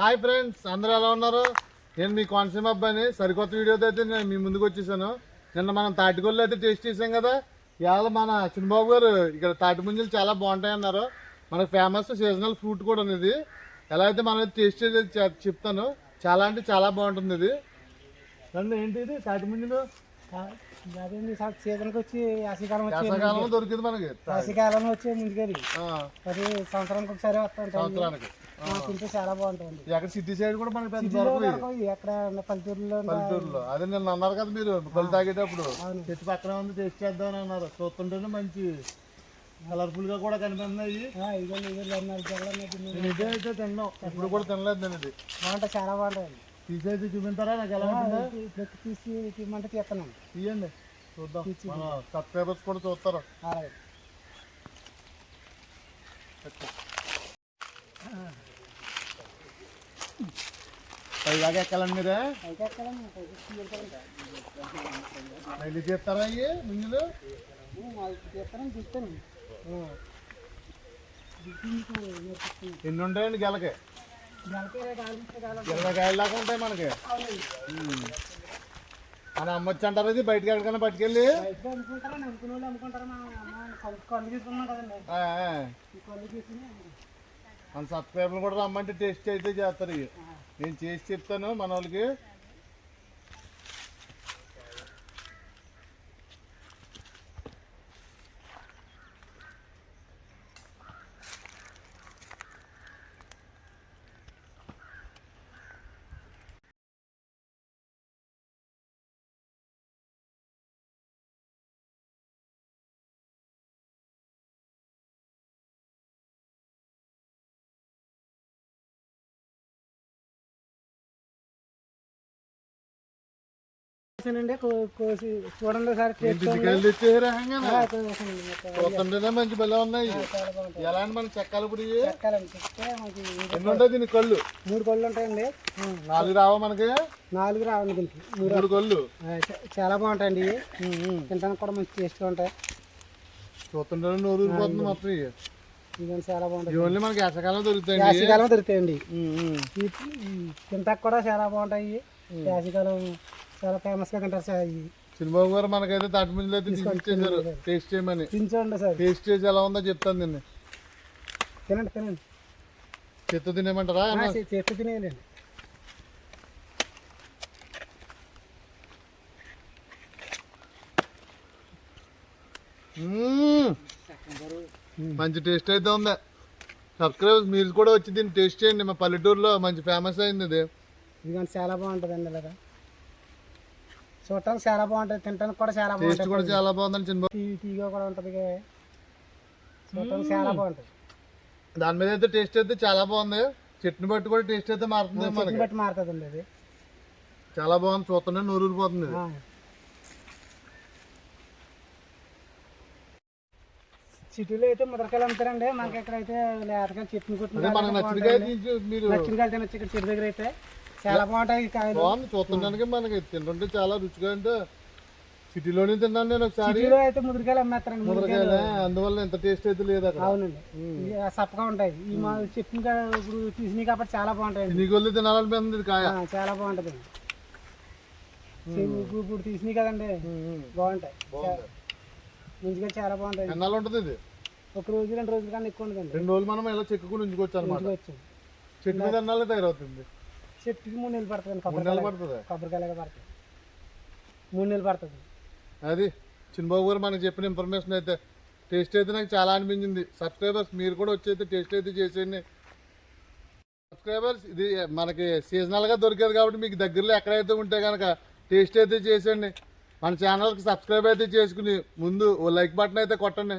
Hi friends అందరూ ఎలా ఉన్నారు? నేను మీ కోనసీమ అబ్బాయిని. సరికొత్త వీడియోతో అయితే నేను మీ ముందుకు వచ్చేసాను. నిన్న మనం తాటికొల్లు అయితే టేస్ట్ చేసాం కదా? ఇవాళ మన చిన్నబాబు గారు ఇక్కడ తాటి ముంజలు చాలా బాగుంటాయి అన్నారు మనకు ఫేమస్ సీజనల్ ఫ్రూట్ కూడా ఉన్నది ఎలా అయితే మనం టేస్ట్ చేసేది చె- చెప్తాను. చాలా అంటే చాలా బాగుంటుంది ఇది. రండి ఏంటి ఇది? తాటి ముంజలు? సీజన్కి వచ్చి యాసకాలం వచ్చి దొరికింది మనకి. యాసకాలం వచ్చి ముందుకెళ్ళి సంవత్సరానికి ఒకసారి వస్తూ. ఉంటాయి సంవత్సరానికి. తింటే చాలా బాగుంటుంది ఎక్కడ సిటీ సైడ్ కూడా మనకి పెద్ద ఎక్కడ పల్లెటూరులో పల్లెటూరులో. అదే నిన్న అన్నారు కదా మీరు కళ్ళు తాగేటప్పుడు. చెట్టు పక్కన ఉంది టేస్ట్ చేద్దామని అన్నారు. చూస్తుంటేనే మంచి కలర్ఫుల్గా కూడా కనిపిస్తున్నాయి ఇదే అయితే తిన్నాం. ఇప్పుడు కూడా తినలేదు నేను ఇది. చాలా బాగుంటాయి తీసేది చూపించారా? నాకు ఎలా ఉంటుందో? తీసి తీయమంటే తీస్తున్నాను. తీయండి. చూద్దాం. సబ్స్క్రైబర్స్ కూడా చూస్తారు. అలాగే. పైగా ఎక్కాలండి మీరే. మళ్ళీ చేస్తారా అయ్యి ముందులు అది ఎన్ని ఉంటాయండి గెలకి? ఇరవై కాయలు దాకా ఉంటాయి మనకి. మన అమ్మొచ్చి అంటారు ఇది బయటకి ఎక్కడికైనా పట్టుకెళ్ళి. అమ్ముకుంటారా మన సబ్స్క్రైబర్లు కూడా రమ్మంటే టేస్ట్ అయితే చేస్తారు ఇవి నేను చేసి చెప్తాను మన వాళ్ళకి కోసి చూడండి సార్ టేస్ట్ మంచి బలం ఉన్నాయి. ఎలా మనకి చెక్కాలి ఇప్పుడు ఎన్ని ఉంటాయి దీని కళ్ళు? మూడు కొళ్ళు ఉంటాయండి. నాలుగు రావా మనకి? నాలుగు రావండి దీనికి మూడు కళ్ళు? చాలా బాగుంటాయండి తినడానికి కూడా మంచి టేస్ట్గా ఉంటాయి. చూస్తుంటేనే నోరు ఊరిపోతుంది మొత్తం ఇవి. ఇవన్నీ చాలా బాగుంటాయి. ఇవన్నీ మనకి ఎసకాలం దొరుకుతాయండి. యాసికాలం దొరుకుతాయండి. తింటాక కూడా చాలా బాగుంటాయి యాసికాలం చాలా ఫేమస్గా తింటారు సార్ ఇవి చిన్నబాబు గారు మనకైతే తాటి ముంజలు అయితే తీసుకొచ్చేసారు టేస్ట్ చేయమని. తినచూడండి సార్. టేస్ట్ చేసి ఎలా ఉందో చెప్తాను నిన్ను. తినండి తినండి. చెత్త చే- చేత్తో తినేయాలండి మ్మ్. మంచి టేస్ట్ అయితే ఉంది. సబ్స్క్రైబర్స్ మీరు కూడా వచ్చి దీన్ని టేస్ట్ చేయండి. మా పల్లెటూరులో మంచి ఫేమస్ అయింది ఇది. ఇదిగోండి చాలా బాగుంటుందండి ఇలాగా. చూడటానికి చాలా బాగుంటుంది తినడానికి కూడా చాలా టేస్ట్ బాగుంటుంది. కూడా చాలా బాగుందని చిన్న టీ టీగా కూడా ఉంటుంది చూడటానికి చాలా బాగుంటుంది. దాని మీద అయితే టేస్ట్ అయితే చాలా బాగుంది. చెట్టుని బట్టి కూడా టేస్ట్ అయితే మారుతుంది చెట్టుని మనకి. బట్టి మారుతుందండి అది. చాలా బాగుంది చూస్తుంటే నూరు ఇది. ఆ. సిటీలో అయితే ముదరకాయలు అమ్ముతారండి. మనకి ఎక్కడైతే లేతకాయలు చెట్టుని అదే కొట్టిన మనకు మీరు నచ్చిన తినొచ్చు ఇక్కడ చెట్టు దగ్గర అయితే. చాలా బాగుంటాయి కాయలు. బాగుంది. చూస్తుండడానికి మనకి తింటుంటే చాలా రుచిగా అంటే సిటీలోనే తిన్నాను నేను ఒకసారి. సిటీలో అయితే ముదిరికాయలు అమ్మేస్తారండి ముదిరికాయలు. అందువల్ల ఎంత టేస్ట్ అయితే లేదు అక్కడ. అవునండి. ఇవి సప్పగా ఉంటాయి. ఈ మా చెట్టుని కా- ఇప్పుడు తీసినాయి కాబట్టి చాలా బాగుంటాయండి. నీకు వెళ్ళి తినాలనిపిస్తుంది ఇది కాయ. ఆ, చాలా బాగుంటుంది. ఇప్పుడు తీసినాయి కదండి. బాగుంటాయి. బాగుంది. మంచిగా చాలా బాగుంటాయి. ఎన్నాళ్ళు ఉంటుంది ఇది? ఒక రోజు రెండు రోజుల కన్నా ఎక్కువ ఉండదండి. రెండు రోజులు మనం ఇలా చెక్కుకుని ఉంచుకోవచ్చు అనమాట వచ్చి చెట్టు మీద ఎన్నాళ్ళు తయారవుతుంది? చెట్టుకి మూడు నెలలు పడుతుంది మూడు నెలలు పడుతుంది? కొబ్బరికాయలాగా పడుతుంది. మూడు నెలలు పడుతుంది. అది చిన్నబాబు గారు మనకు చెప్పిన ఇన్ఫర్మేషన్ అయితే టేస్ట్ అయితే నాకు చాలా అనిపించింది. సబ్స్క్రైబర్స్ మీరు కూడా వచ్చి అయితే టేస్ట్ అయితే చేసేయండి. సబ్స్క్రైబర్స్ ఇది మనకి సీజనల్గా దొరికేది కాబట్టి మీకు దగ్గరలో ఎక్కడైతే ఉంటే కనుక టేస్ట్ అయితే చేసేయండి. మన ఛానల్కి సబ్స్క్రైబ్ అయితే చేసుకుని ముందు ఓ లైక్ బటన్ అయితే కొట్టండి.